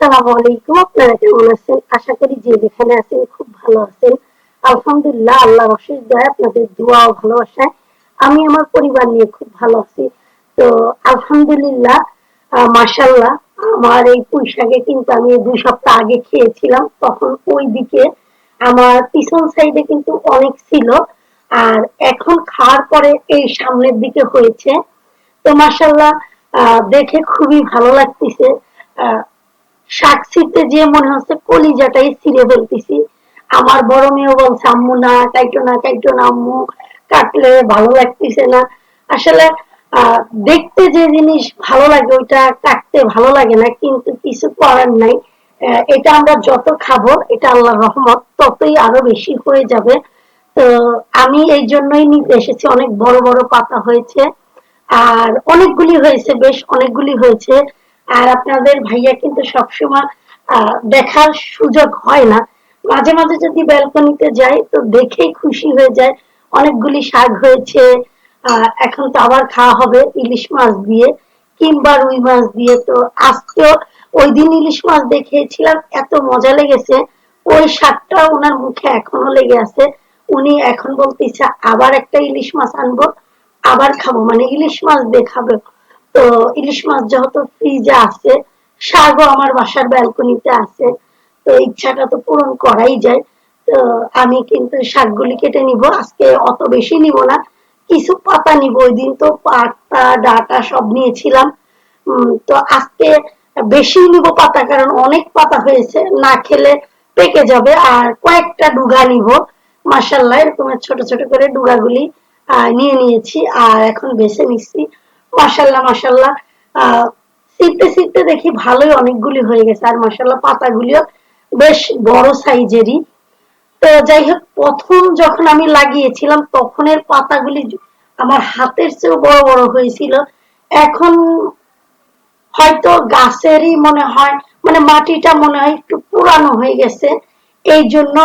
আসসালামু আলাইকুম, আপনারা কেমন আছেন? আশা করি যে যেখানে আছেন খুব ভালো আছেন। আলহামদুলিল্লাহ, আল্লাহর অশেষ দয়া, আপনাদের দোয়া ও ভালোবাসায় আমি আমার পরিবার নিয়ে খুব ভালো আছি। তো আলহামদুলিল্লাহ মাশাল্লাহ আমার এই পুঁই শাকে কিন্তু আমি দুই সপ্তাহ আগে খেয়েছিলাম। তখন ওই দিকে আমার পিছন সাইডে কিন্তু অনেক ছিল। আর এখন খাওয়ার পরে এই সামনের দিকে হয়েছে। তো মাশাল্লাহ দেখে খুবই ভালো লাগতেছে। ছিটতে যে মনে হচ্ছে কলিজাটাই ছিঁড়ে ফেলতেছি। আমার বড় মেয়েও বলছে, আম্মু না, কাইটো না কাইটো না, আম্মু, কাটলে ভালো লাগতেছে না। আসলে দেখতে যে জিনিস ভালো লাগে, ওইটা কাটতে ভালো লাগে না, কিন্তু কিছু করার নাই। এটা আমরা যত খাব, এটা আল্লাহ রহমত, ততই আরও বেশি হয়ে যাবে। তো, আমি এই জন্যই নিতে এসেছি, অনেক বড় বড় পাতা হয়েছে, আর অনেকগুলি হয়েছে, বেশ অনেকগুলি হয়েছে। আর আপনাদের ভাইয়া কিন্তু সবসময় দেখার সুযোগ হয় না। মাঝে মাঝে যদি ব্যালকনিতে যাই, তো দেখেই খুশি হয়ে যায়। অনেকগুলি শাক হয়েছে এখন তো আবার খাওয়া হবে ইলিশ মাছ দিয়ে, কিংবা রুই মাছ দিয়ে। তো আজকেও ওই দিন ইলিশ মাছ দেখিয়েছিলাম, এত মজা লেগেছে। ওই শাকটা ওনার মুখে এখনও লেগে আছে। উনি এখন বলতেছে, আবার একটা ইলিশ মাছ আনব, আবার খাব। মানে ইলিশ মাছ দেখাবে। তো ইলিশ মাছ যেহেতু ফ্রিজে আছে, শাকও আমার বাসার ব্যালকনিতে আছে, তো ইচ্ছাটা তো পূরণ করাই যায়। তো আমি কিন্তু শাকগুলি কেটে নিব, আজকে অত বেশি নিব না, কিছু পাতা নিব, ওই দিন তো পাতা ডাটা সব নিয়েছিলাম। তো আজকে বেশি নিব পাতা, কারণ অনেক পাতা হয়েছে, না খেলে পেকে যাবে, আর কয়েকটা ডুগা নিব। মাসাল্লাহ এরকম ছোট ছোট করে ডুগাগুলি নিয়ে নিয়েছি, আর এখন বেছে নিচ্ছি। মাসাল্লাহ মাসাল্লাহ সিটতে সিটতে দেখি ভালোই অনেকগুলি হয়ে গেছে। আর মাসাল্লাহ পাতাগুলিও বেশ বড় সাইজেরই। তো যাই হোক, প্রথম যখন আমি লাগিয়েছিলাম, তখনের পাতাগুলি আমার হাতের চেয়েও বড় বড় হয়েছিল। এখন হয়তো গাছেরই মনে হয় মানে মাটিটা মনে হয় একটু পুরানো হয়ে গেছে। এই জন্য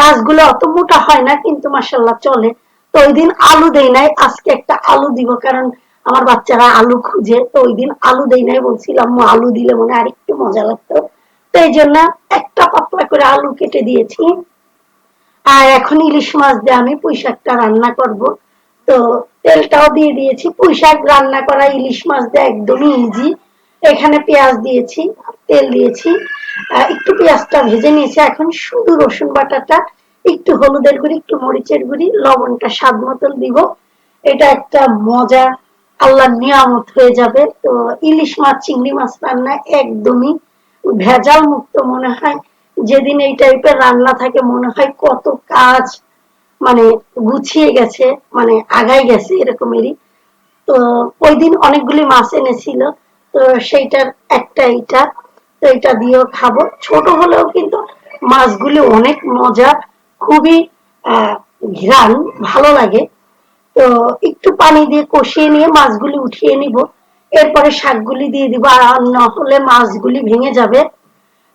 গাছগুলো অত মোটা হয় না, কিন্তু মাসাল্লাহ চলে। তো ওই দিন আলু দেই নাই, আজকে একটা আলু দিব, কারণ আমার বাচ্চারা আলু খুঁজে তো ওই দিন আলু দেই নাই বলছিলাম আলু দিলে মনে আর একটু মজা লাগতো। তো এই জন্য একটা পাতলা করে আলু কেটে দিয়েছি। আর এখন ইলিশ মাছ দিয়ে আমি পুঁই শাকটা রান্না করব। তো তেলটাও দিয়ে দিয়েছি। পুঁই শাক রান্না করা ইলিশ মাছ দিয়ে একদমই ইজি এখানে পেঁয়াজ দিয়েছি, তেল দিয়েছি। একটু পেঁয়াজটা ভেজে নিয়েছি। এখন শুধু রসুন বাটাটা, একটু হলুদের গুঁড়ি, একটু মরিচের গুঁড়ি, লবণটা স্বাদ মতন দিব। এটা একটা মজা আল্লাহ নিয়ামত হয়ে যাবে। তো ইলিশ মাছ, চিংড়ি মাছ রান্না একদমই ভেজাল মুক্ত মনে হয়। যেদিন এই টাইপের রান্না থাকে, মনে হয় কত কাজ মানে গুছিয়ে গেছে মানে আগাই গেছে এরকমেরই। তো ওই দিন অনেকগুলি মাছ এনেছিল, তো সেইটার একটা এইটা, তো এটা দিয়েও খাব। ছোট হলেও কিন্তু মাছগুলি অনেক মজা খুবই, আহ, ঘ্রাণ, ভালো লাগে। তো একটু পানি দিয়ে কষিয়ে নিয়ে মাছগুলি উঠিয়ে নিব। এরপরে শাকগুলি দিয়ে দিব আর না হলে মাছগুলি ভেঙে যাবে।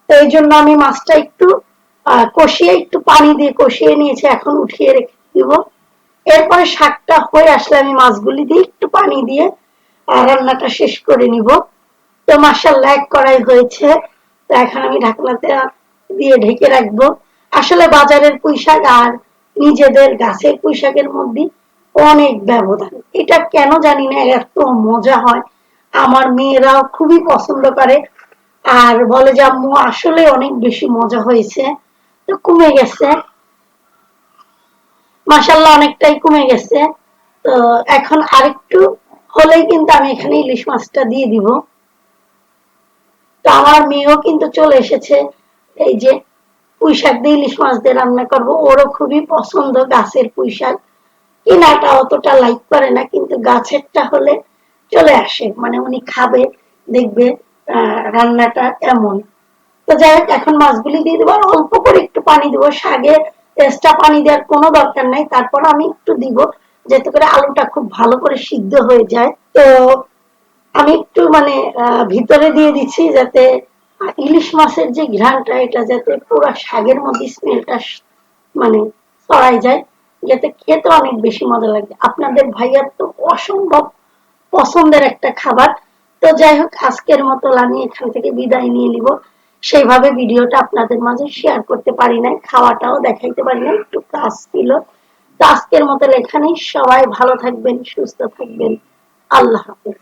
তো এই জন্য আমি মাছটা একটু কষিয়ে একটু পানি দিয়ে কষিয়ে নিয়েছি, এখন উঠিয়ে রেখে দিব। এরপরে শাকটা হয়ে আসলে আমি মাছগুলি দিয়ে একটু পানি দিয়ে রান্নাটা শেষ করে নিব। তো মাসাল্লাহ এক করাই হয়েছে। তো এখন আমি ঢাকনাতে দিয়ে ঢেকে রাখব। আসলে বাজারের পুঁইশাক আর নিজেদের গাছের পুঁইশাকের মধ্যে অনেক ব্যবধান। এটা কেন জানি না, এত মজা হয়। আমার মেয়েরাও খুবই পছন্দ করে। আর বলে যে, আম্মু, আসলে অনেক বেশি মজা হয়েছে। তো কমে গেছে। মাসাল্লাহ অনেকটাই কমে গেছে। তো এখন আরেকটু হলেই কিন্তু আমি এখানে ইলিশ মাছটা দিয়ে দিব। তো আমার মেয়েও কিন্তু চলে এসেছে। এই যে পুঁই শাক দিয়ে ইলিশ মাছ দিয়ে রান্না করব। ওরও খুবই পছন্দ গাছের পুঁই শাক কিনাটা অতটা লাইক করে না, কিন্তু গাছেরটা হলে চলে আসে। মানে উনি খাবে, দেখবে রান্নাটা এমন। তো যাই হোক, এখন মাছগুলি দিয়ে দেবো। অল্প করে একটু পানি দেবো। শাগে এক্সট্রা পানি দেওয়ার কোনো দরকার নাই। তারপর আমি একটু দিব, যাতে করে আলুটা খুব ভালো করে সিদ্ধ হয়ে যায়। তো আমি একটু মানে ভিতরে দিয়ে দিচ্ছি যাতে ইলিশ মাছের যে ঘ্রাণটা, এটা যাতে পুরো শাগের মধ্যে স্মেলটা মানে ছড়াই যায়। যাতে খেতে অনেক বেশি মজা লাগে। আপনাদের ভাইয়ার তো অসম্ভব পছন্দের একটা খাবার। তো যাই হোক, আজকের মতো আমি এখান থেকে বিদায় নিয়ে নিব। সেইভাবে ভিডিওটা আপনাদের মাঝে শেয়ার করতে পারি নাই, খাওয়াটাও দেখাইতে পারি নাই, একটু কাজ ছিল। তো আজকের মতো এখানেই সবাই ভালো থাকবেন, সুস্থ থাকবেন। আল্লাহ হাফেজ।